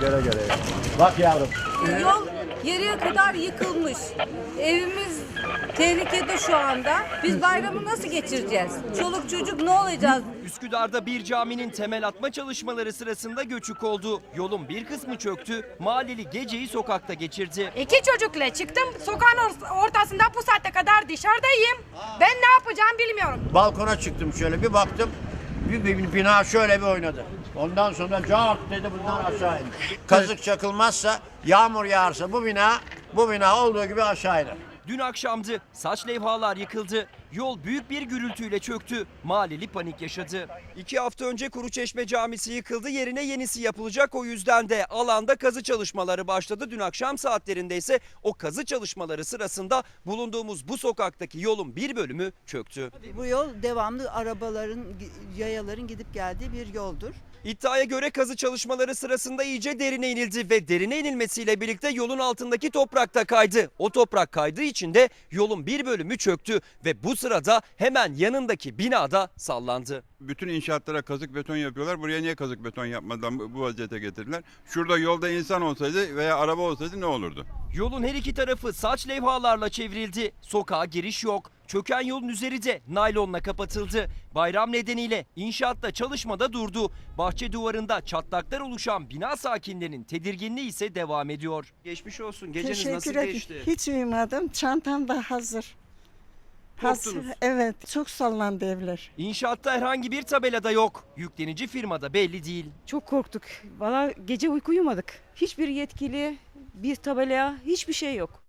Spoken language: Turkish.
Gele gele. Bak yavrum. Yol yarıya kadar yıkılmış. Evimiz tehlikede şu anda. Biz bayramı nasıl geçireceğiz? Çoluk çocuk ne olacağız? Üsküdar'da bir caminin temel atma çalışmaları sırasında göçük oldu. Yolun bir kısmı çöktü. Mahalleli geceyi sokakta geçirdi. İki çocukla çıktım sokağın or- ortasında bu saate kadar dışarıdayım. Ben ne yapacağım bilmiyorum. Balkona çıktım şöyle bir baktım. Bir, bir bina şöyle bir oynadı. Ondan sonra cart dedi bundan aşağı indi. Kazık çakılmazsa, yağmur yağarsa bu bina, bu bina olduğu gibi aşağı iner. Dün akşamdı. Saç levhalar yıkıldı. Yol büyük bir gürültüyle çöktü. Mahalleli panik yaşadı. İki hafta önce Kuruçeşme Camisi yıkıldı. Yerine yenisi yapılacak. O yüzden de alanda kazı çalışmaları başladı. Dün akşam saatlerinde ise o kazı çalışmaları sırasında bulunduğumuz bu sokaktaki yolun bir bölümü çöktü. Bu yol devamlı arabaların, yayaların gidip geldiği bir yoldur. İddiaya göre kazı çalışmaları sırasında iyice derine inildi ve derine inilmesiyle birlikte yolun altındaki toprak da kaydı. O toprak kaydığı için de yolun bir bölümü çöktü ve bu sırada hemen yanındaki binada sallandı. Bütün inşaatlara kazık beton yapıyorlar. Buraya niye kazık beton yapmadan bu vaziyete getirdiler? Şurada yolda insan olsaydı veya araba olsaydı ne olurdu? Yolun her iki tarafı saç levhalarla çevrildi. Sokağa giriş yok. Çöken yolun üzeri de naylonla kapatıldı. Bayram nedeniyle inşaatta çalışmada durdu. Bahçe duvarında çatlaklar oluşan bina sakinlerinin tedirginliği ise devam ediyor. Geçmiş olsun. Geceniz Teşekkür nasıl ederim. geçti? Hiç uyumadım. Çantam da hazır. Korktunuz. Evet, çok sallandı evler. İnşaatta herhangi bir tabelada yok. Yüklenici firmada belli değil. Çok korktuk. Valla gece uyku uyumadık. Hiçbir yetkili, bir tabelaya hiçbir şey yok.